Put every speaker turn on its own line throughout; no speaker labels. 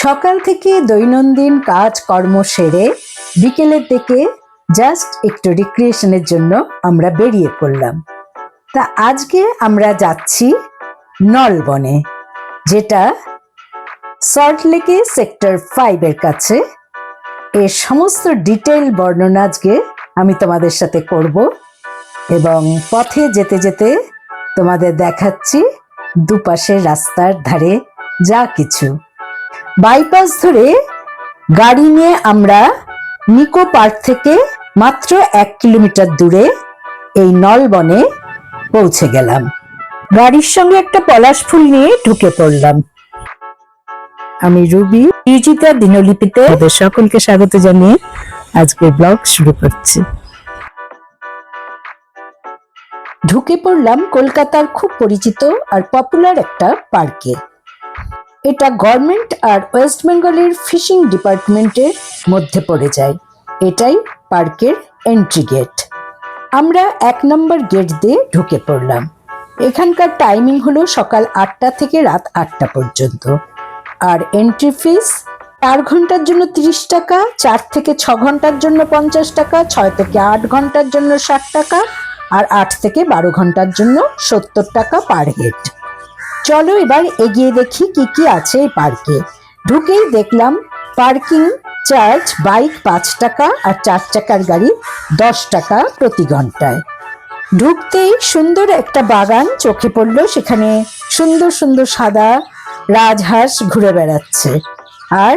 সকাল থেকে দৈনন্দিন কাজ কর্ম সেরে বিকেলের দিকে জাস্ট একটু রিক্রিয়েশনের জন্য আমরা বেরিয়ে পড়লাম। তা আজকে আমরা যাচ্ছি নলবনে, যেটা সল্টলেকে সেক্টর ফাইভের কাছে। এর সমস্ত ডিটেল বর্ণনা আজকে আমি তোমাদের সাথে করব এবং পথে যেতে যেতে তোমাদের দেখাচ্ছি দুপাশে রাস্তার ধারে যা কিছু। বাইপাস ধরে গাড়ি নিয়ে আমরা নিকো পার্ক থেকে মাত্র এক কিলোমিটার দূরে এই নলবনে পৌঁছে গেলাম। গাড়ির সঙ্গে একটা পলাশ ফুল নিয়ে ঢুকে পড়লাম। আমি রুবি। রিজিতা দিনলিপিতে ওদের সকলকে স্বাগত জানিয়ে আজকে ব্লগ শুরু করছি। ঢুকে পড়লাম কলকাতার খুব পরিচিত আর পপুলার একটা পার্কে এটা গভর্নমেন্ট আর ওয়েস্ট বেঙ্গলের ফিশিং ডিপার্টমেন্টের মধ্যে পড়ে যায়। এটাই পার্কের এন্ট্রি গেট আমরা এক নম্বর গেট দিয়ে ঢুকে পড়লাম। এখানকার টাইমিং হলো সকাল আটটা থেকে রাত আটটা পর্যন্ত। আর এন্ট্রি ফিস চার ঘণ্টার জন্য তিরিশ টাকা, চার থেকে ছ ঘণ্টার জন্য পঞ্চাশ টাকা, ছয় থেকে আট ঘণ্টার জন্য ষাট টাকা আর আট থেকে বারো ঘণ্টার জন্য সত্তর টাকা পার হেড চলো এবার এগিয়ে দেখি কি কি আছে এই পার্কে ঢুকেই দেখলাম পার্কিং চার্জ বাইক পাঁচ টাকা আর চার চাকার গাড়ি দশ টাকা প্রতি ঘন্টায়। ঢুকতেই সুন্দর একটা বাগান চোখে পড়ল সেখানে সুন্দর সুন্দর সাদা রাজহাঁস ঘুরে বেড়াচ্ছে। আর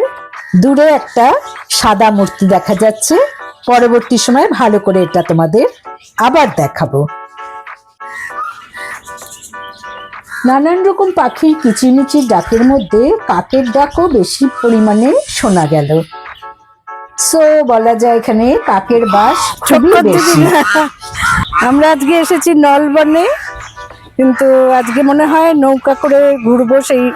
দূরে একটা সাদা মূর্তি দেখা যাচ্ছে। পরবর্তী সময় ভালো করে এটা তোমাদের আবার দেখাবো। নানান রকম পাখির কিচিরমিচির ডাকের মধ্যে কাকের ডাকও বেশি পরিমাণে শোনা গেল। সো বলা যায় এখানে কাকের বাস খুবই বেশি।
আমরা আজকে এসেছি নলবনে কিন্তু আজকে মনে হয় নৌকা করে ঘুরবো সেই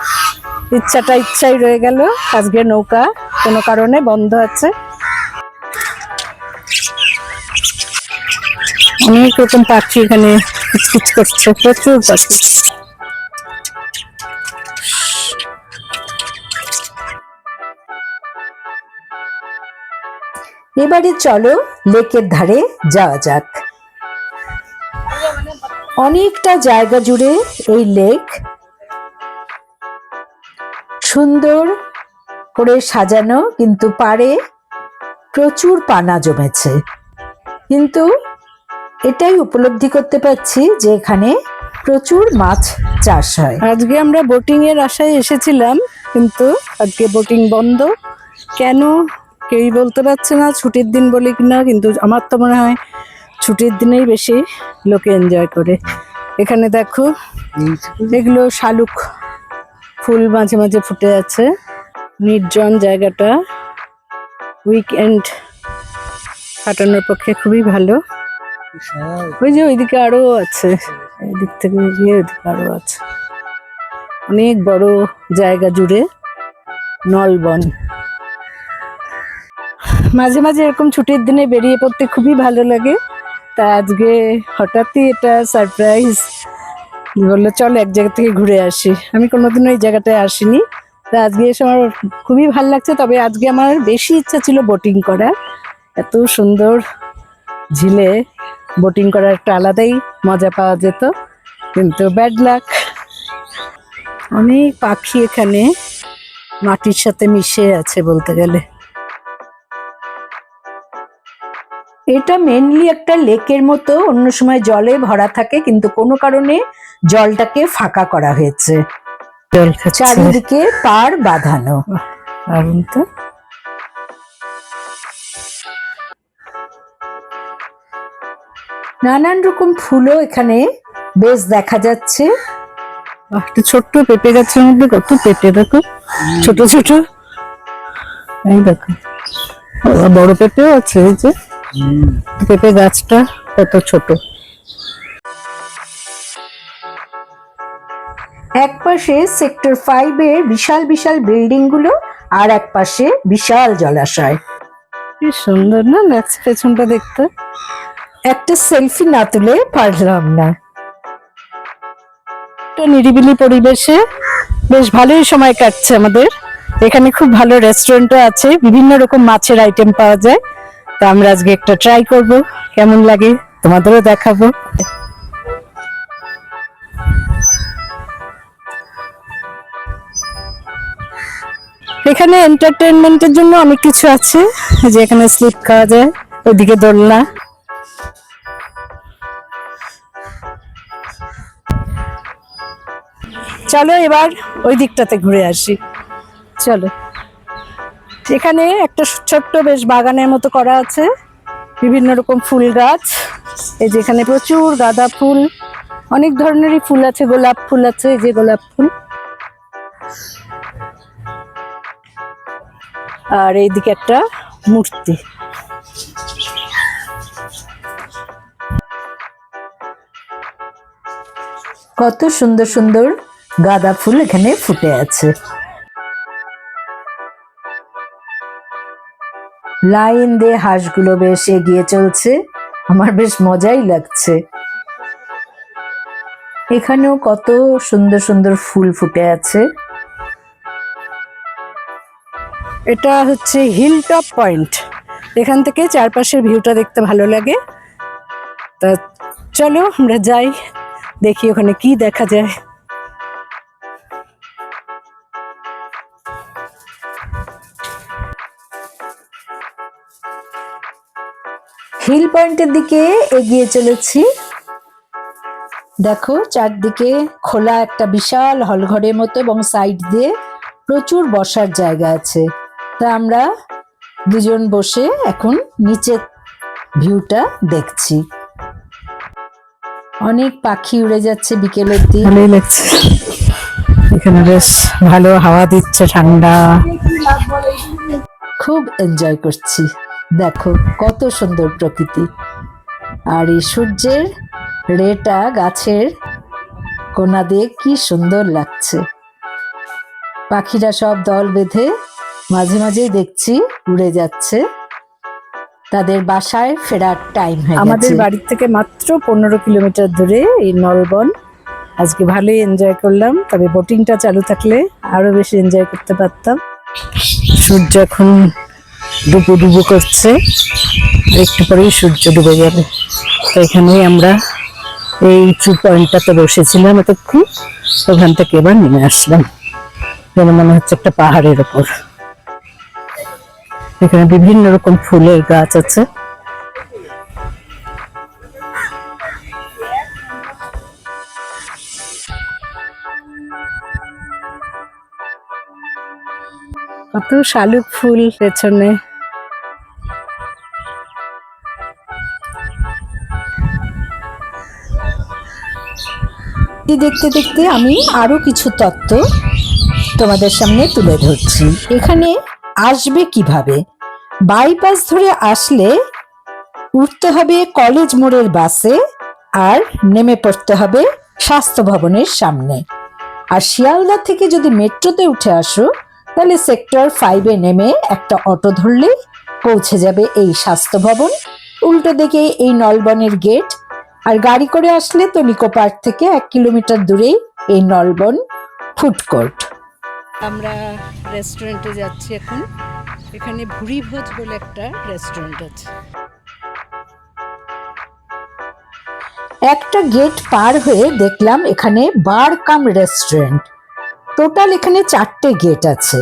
ইচ্ছাটা ইচ্ছাই রয়ে গেল। আজকে নৌকা কোনো কারণে বন্ধ আছে। অনেক রকম পাখি এখানে কিচকিচ করছে, প্রচুর পাখি।
এবারে চলো লেকের ধারে যাওয়া যাক। অনেকটা জায়গা জুড়ে এই লেক সুন্দর করে সাজানো কিন্তু পারে প্রচুর পানা জমেছে। কিন্তু এটাই উপলব্ধি করতে পারছি যে এখানে প্রচুর মাছ চাষ হয়।
আজকে আমরা বোটিং এর আশায় এসেছিলাম কিন্তু আজকে বোটিং বন্ধ। কেন? কেউই বলতে পারছে না ছুটির দিন বলে কিনা কিন্তু আমার তো মনে হয় ছুটির দিনেই বেশি লোকে এনজয় করে। এখানে দেখো এগুলো শালুক। ফুল মাঝে মাঝে ফুটে আছে নির্জন জায়গাটা। উইকেন্ড কাটানোর পক্ষে খুবই ভালো। ওই যে ওইদিকে আরও আছে। এদিক থেকে গিয়ে ওইদিকে আরও আছে। অনেক বড় জায়গা জুড়ে নলবন। মাঝে মাঝে এরকম ছুটির দিনে বেরিয়ে পড়তে খুবই ভালো লাগে। তা আজকে হঠাৎই এটা সারপ্রাইজ বলল চলো এক জায়গা থেকে ঘুরে আসি। আমি কোনোদিনও এই জায়গাটায় আসিনি। তা আজকে এসে আমার খুবই ভালো লাগছে, তবে আজকে আমার বেশি ইচ্ছা ছিল বোটিং করার। এত সুন্দর ঝিলে বোটিং করার একটা আলাদাই মজা পাওয়া যেত। কিন্তু ব্যাড লাক অনেক পাখি এখানে মাটির সাথে মিশে আছে বলতে গেলে।
এটা মেনলি একটা লেকের মতো অন্য সময় জলে ভরা থাকে কিন্তু কোনো কারণে জলটাকে ফাঁকা করা হয়েছে। চারিদিকে পার বাঁধানো।
তো।
নানান রকম ফুলও এখানে বেশ দেখা যাচ্ছে।
একটা ছোট্ট পেঁপে গাছের মধ্যে কত পেঁপে দেখো। ছোট ছোট। এই দেখো। বড় পেঁপেও আছে এই যে। পেঁপে গাছটা কত ছোট?
একপাশে সেক্টর ফাইভ বিশাল বিশাল বিল্ডিংগুলো আর এক পাশে বিশাল জলাশয়।
কি সুন্দর না লাগছে পেছনটা দেখতে।
একটা সেলফি না তুলে পারলাম না।
একটা নিরিবিলি পরিবেশে বেশ ভালোই সময় কাটছে আমাদের। এখানে খুব ভালো রেস্টুরেন্টও আছে বিভিন্ন রকম মাছের আইটেম পাওয়া যায়। তা আমরা আজকে একটা ট্রাই করব। কেমন লাগে তোমাদেরও দেখাবো। এখানে এন্টারটেনমেন্টের জন্য অনেক কিছু আছে। যে এখানে স্লিপ খাওয়া যায়, ওইদিকে দোলনা। চলো এবার ওই দিকটাতে ঘুরে আসি। চলো। এখানে একটা ছোট্ট বেশ বাগানের মতো করা আছে। বিভিন্ন রকম ফুল গাছ। এই যে এখানে প্রচুর গাঁদা ফুল। অনেক ধরনেরই ফুল আছে, গোলাপ ফুল আছে, এই যে গোলাপ ফুল। আর এইদিকে একটা মূর্তি।
কত সুন্দর সুন্দর গাঁদা ফুল এখানে ফুটে আছে। লাইন দিয়ে হাঁসগুলো বেশ এগিয়ে চলছে। আমার বেশ মজাই লাগছে। এখানেও কত সুন্দর সুন্দর ফুল ফুটে আছে।
এটা হচ্ছে হিল টপ পয়েন্ট। এখান থেকে চারপাশের ভিউটা দেখতে ভালো লাগে। তা চলো আমরা যাই, দেখি ওখানে কি দেখা যায়।
হিল পয়েন্টের দিকে এগিয়ে চলেছি। দেখো চারদিকে খোলা একটা বিশাল হলঘরের মতো এবং সাইড দিয়ে প্রচুর বসার জায়গা আছে। তা আমরা দুজন বসে এখন নিচের ভিউটা দেখছি। অনেক পাখি উড়ে যাচ্ছে বিকেলের দিক
ভালোই লাগছে। এখানে বেশ ভালো হাওয়া দিচ্ছে ঠান্ডা।
খুব এনজয় করছি। দেখো, কত সুন্দর প্রকৃতি। আর এই সূর্যের রেটা গাছের কোনা দিয়ে কি সুন্দর লাগছে। পাখিরা সব দল বেঁধে মাঝে মাঝেই দেখছি উড়ে যাচ্ছে। তাদের বাসায় ফেরার টাইম হয়ে
আমাদের বাড়ির থেকে মাত্র পনেরো কিলোমিটার দূরে এই নলবন। আজকে ভালোই এনজয় করলাম, তবে বোটিংটা চালু থাকলে আরও বেশি এনজয় করতে পারতাম। সূর্য এখন ডুবু ডুবু করছে। একটু পরেই সূর্য ডুবে যাবে। তো এখানেই আমরা এই উঁচু পয়েন্টটাতে বসেছিলাম এতক্ষণ। ওখান থেকে এবার নেমে আসলাম। যেমন মনে হচ্ছে একটা পাহাড়ের ওপর এখানে বিভিন্ন রকম ফুলের গাছ আছে। কত শালুক ফুল পেছনে।
দেখতে দেখতে আমি আরও কিছু তত্ত্ব তোমাদের সামনে তুলে ধরছি। এখানে আসবে কীভাবে? বাইপাস ধরে আসলে উঠতে হবে কলেজ মোড়ের বাসে আর নেমে পড়তে হবে স্বাস্থ্য ভবনের সামনে। আর শিয়ালদা থেকে যদি মেট্রোতে উঠে আসো তাহলে সেক্টর ফাইভে নেমে একটা অটো ধরলেই পৌঁছে যাবে এই স্বাস্থ্য ভবন। উল্টো দিকে এই নলবনের গেট আর গাড়ি করে আসলে তো নিকো পার্ক থেকে এক কিলোমিটার দূরেই এই নলবন ফুড কোর্ট
আমরা রেস্টুরেন্টে যাচ্ছি এখন। এখানে ভুরি ভোজ বলে একটা রেস্টুরেন্ট আছে।
একটা গেট পার হয়ে দেখলাম এখানে বার কাম রেস্টুরেন্ট টোটাল এখানে চারটে গেট আছে।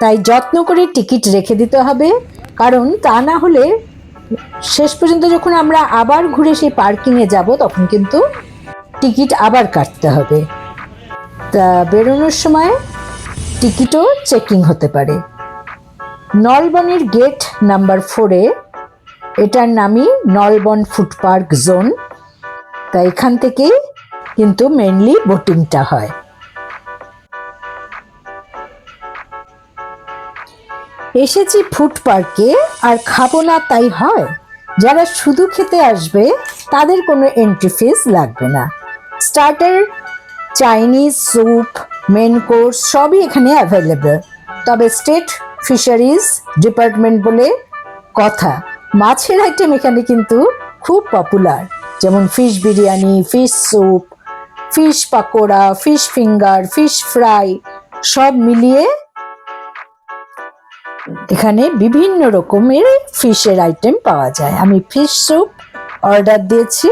তাই যত্ন করে টিকিট রেখে দিতে হবে। কারণ তা না হলে শেষ পর্যন্ত যখন আমরা আবার ঘুরে সেই পার্কিংয়ে যাব, তখন কিন্তু টিকিট আবার কাটতে হবে। তা বেরোনোর সময় টিকিটও চেকিং হতে পারে। নলবনের গেট নাম্বার ফোরে এটার নামই নলবন ফুড পার্ক জোন তা এখান থেকেই কিন্তু মেনলি বোটিংটা হয়। এসেছি ফুড পার্কে আর খাব না তাই হয়। যারা শুধু খেতে আসবে, তাদের কোনো এন্ট্রি ফিস লাগবে না। Starter Chinese soup main course সবই এখানে অ্যাভেলেবল তবে স্টেট ফিশারিজ ডিপার্টমেন্ট বলে কথা। মাছের আইটেম এখানে কিন্তু খুব পপুলার যেমন fish biryani fish soup fish pakora, fish finger, fish fry সব মিলিয়ে এখানে বিভিন্ন রকমের ফিশের আইটেম পাওয়া যায়। আমি ফিশ স্যুপ অর্ডার দিয়েছি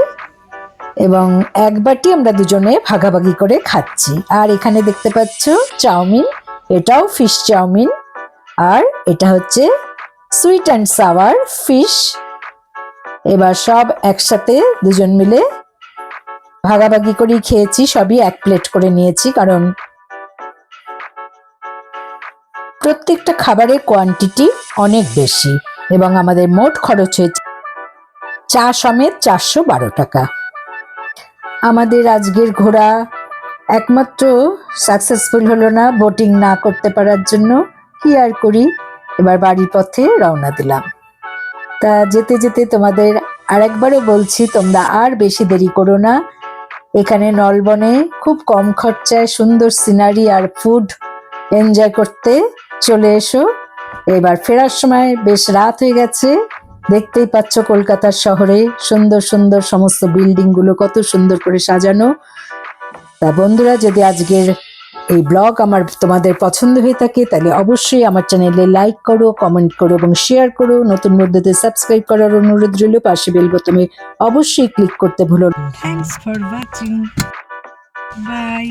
এবং এক বাটি আমরা দুজনে ভাগাভাগি করে খাচ্ছি। আর এখানে দেখতে পাচ্ছ চাউমিন, এটাও ফিশ চাউমিন। আর এটা হচ্ছে সুইট অ্যান্ড সাওয়ার ফিশ। এবার সব একসাথে দুজন মিলে ভাগাভাগি করেই খেয়েছি, সবই এক প্লেট করে নিয়েছি, কারণ প্রত্যেকটা খাবারের কোয়ান্টিটি অনেক বেশি এবং আমাদের মোট খরচ হয়েছে চা সমেত চারশো বারো টাকা। আমাদের আজকের ঘোরা একমাত্র সাকসেসফুল হলো না বোটিং না করতে পারার জন্য, কি আর করি? এবার বাড়ির পথে রওনা দিলাম। তা যেতে যেতে তোমাদের আরেকবারও বলছি, তোমরা আর বেশি দেরি করো না। এখানে নলবনে খুব কম খরচায় সুন্দর সিনারি আর ফুড এনজয় করতে চলে এসো। এবার ফেরার সময় বেশ রাত হয়ে গেছে। দেখতেই পাচ্ছ কলকাতার শহরে সুন্দর সুন্দর সমস্ত বিল্ডিংগুলো কত সুন্দর করে সাজানো। তা বন্ধুরা, যদি আজকের এই ব্লগ আমার তোমাদের পছন্দ হয়ে থাকে, তাহলে অবশ্যই আমার চ্যানেলে লাইক করো কমেন্ট করো এবং শেয়ার করো। নতুন মধ্যে সাবস্ক্রাইব করার অনুরোধ রইল, পাশে বেল বোতামে অবশ্যই ক্লিক করতে ভুলো।
Thanks for watching by